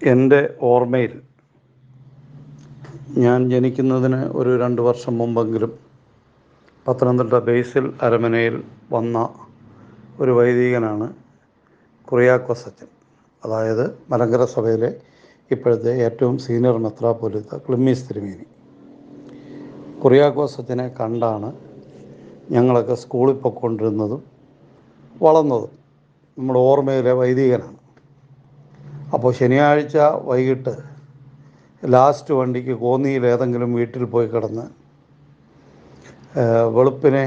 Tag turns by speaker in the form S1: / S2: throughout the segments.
S1: എന്റെ ഓർമ്മയിൽ ഞാൻ ജനിക്കുന്നതിന് ഒരു രണ്ട് വർഷം മുമ്പെങ്കിലും പത്തനംതിട്ട ബേസിൽ അരമനയിൽ വന്ന ഒരു വൈദികനാണ് കുറിയാക്കോസ് സച്ചൻ അതായത് മലങ്കര സഭയിലെ ഇപ്പോഴത്തെ ഏറ്റവും സീനിയർ മെത്രാപ്പൊലിത്ത ക്ലിമ്മീസ് തിരുമേനി. കുറിയാക്കോസ് സച്ചനെ കണ്ടാണ് ഞങ്ങളൊക്കെ സ്കൂളിൽ പൊക്കൊണ്ടിരുന്നതും വളർന്നതും. നമ്മുടെ ഓർമ്മയിലെ വൈദികനാണ്. അപ്പോൾ ശനിയാഴ്ച വൈകിട്ട് ലാസ്റ്റ് വണ്ടിക്ക് കോന്നിയിൽ ഏതെങ്കിലും വീട്ടിൽ പോയി കിടന്ന് വെളുപ്പിനെ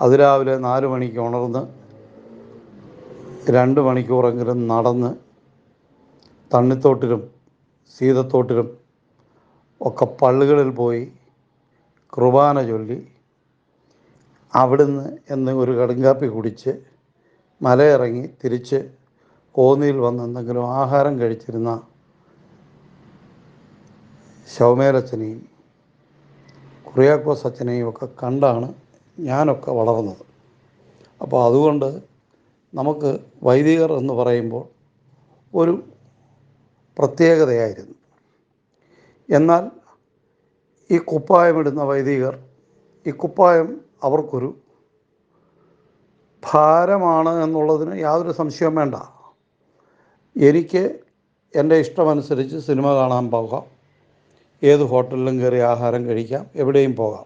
S1: അതിരാവിലെ നാല് മണിക്ക് ഉണർന്ന് രണ്ട് മണിക്കൂറെങ്കിലും നടന്ന് തണ്ണിത്തോട്ടിലും സീതത്തോട്ടിലും ഒക്കെ പള്ളികളിൽ പോയി കുർബാന ചൊല്ലി അവിടുന്ന് എന്ന് ഒരു കടുങ്കാപ്പി കുടിച്ച് മലയിറങ്ങി തിരിച്ച് കോന്നിയിൽ വന്ന് എന്തെങ്കിലും ആഹാരം കഴിച്ചിരുന്ന ശൗമേലച്ചനെയും കുറിയാക്കോസ് അച്ഛനെയും ഒക്കെ കണ്ടാണ് ഞാനൊക്കെ വളർന്നത്. അപ്പോൾ അതുകൊണ്ട് നമുക്ക് വൈദികർ എന്ന് പറയുമ്പോൾ ഒരു പ്രത്യേകതയായിരുന്നു. എന്നാൽ ഈ കുപ്പായമിടുന്ന വൈദികർ ഈ കുപ്പായം അവർക്കൊരു ഭാരമാണ് എന്നുള്ളതിന് യാതൊരു സംശയവും വേണ്ട. എനിക്ക് എന്റെ ഇഷ്ടമനുസരിച്ച് സിനിമ കാണാൻ പോകാം. ഏത് ഹോട്ടലിലും കയറി ആഹാരം കഴിക്കാം. എവിടെയും പോകാം.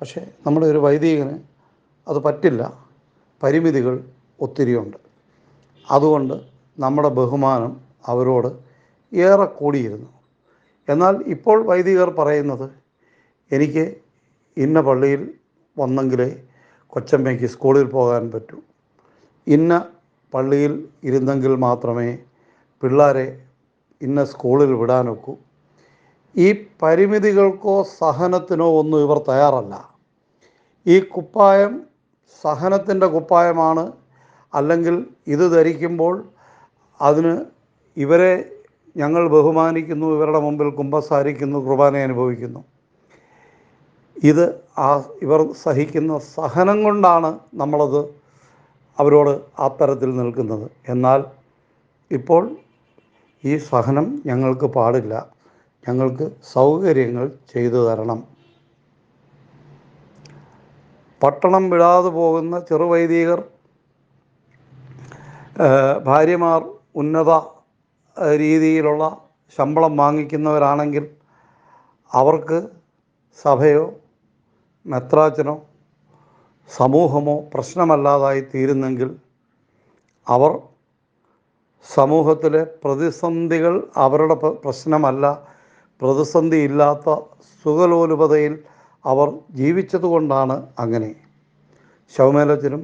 S1: പക്ഷേ നമ്മുടെ ഒരു വൈദികന് അത് പറ്റില്ല. പരിമിതികൾ ഒത്തിരിയുണ്ട് അതുകൊണ്ട് നമ്മുടെ ബഹുമാനം അവരോട് ഏറെ കൂടിയിരുന്നു. എന്നാൽ ഇപ്പോൾ വൈദികർ പറയുന്നത് എനിക്ക് ഇന്ന പള്ളിയിൽ വന്നെങ്കിലേ കൊച്ചമ്മയ്ക്ക് സ്കൂളിൽ പോകാൻ പറ്റൂ. ഇന്ന പള്ളിയിൽ ഇരുന്നെങ്കിൽ മാത്രമേ പിള്ളേരെ ഇന്ന സ്കൂളിൽ വിടാനൊക്കൂ ഈ പരിമിതികൾക്കോ സഹനത്തിനോ ഒന്നും ഇവർ തയ്യാറല്ല. ഈ കുപ്പായം സഹനത്തിന്റെ കുപ്പായമാണ്. അല്ലെങ്കിൽ ഇത് ധരിക്കുമ്പോൾ അതിന് ഇവരെ ഞങ്ങൾ ബഹുമാനിക്കുന്നു ഇവരുടെ മുമ്പിൽ കുമ്പസാരിക്കുന്നു കുർബാന അനുഭവിക്കുന്നു. ഇത് ആ ഇവർ സഹിക്കുന്ന സഹനം കൊണ്ടാണ് നമ്മളത് അവരോട് ആ തരത്തിൽ നിൽക്കുന്നത്. എന്നാൽ ഇപ്പോൾ ഈ സഹനം ഞങ്ങൾക്ക് പാടില്ല. ഞങ്ങൾക്ക് സൗകര്യങ്ങൾ ചെയ്തു തരണം. പട്ടണം വിടാതെ പോകുന്ന ചെറുവൈദികർ ഭാര്യമാർ ഉന്നത രീതിയിലുള്ള ശമ്പളം വാങ്ങിക്കുന്നവരാണെങ്കിൽ അവർക്ക് സഭയോ മെത്രാച്ചനോ സമൂഹമോ പ്രശ്നമല്ലാതായി തീരുന്നെങ്കിൽ അവർ സമൂഹത്തിലെ പ്രതിസന്ധികൾ അവരുടെ പ്രശ്നമല്ല. പ്രതിസന്ധി ഇല്ലാത്ത സുഖലോലുപതയിൽ അവർ ജീവിച്ചതുകൊണ്ടാണ് അങ്ങനെ. ശവമേലച്ചനും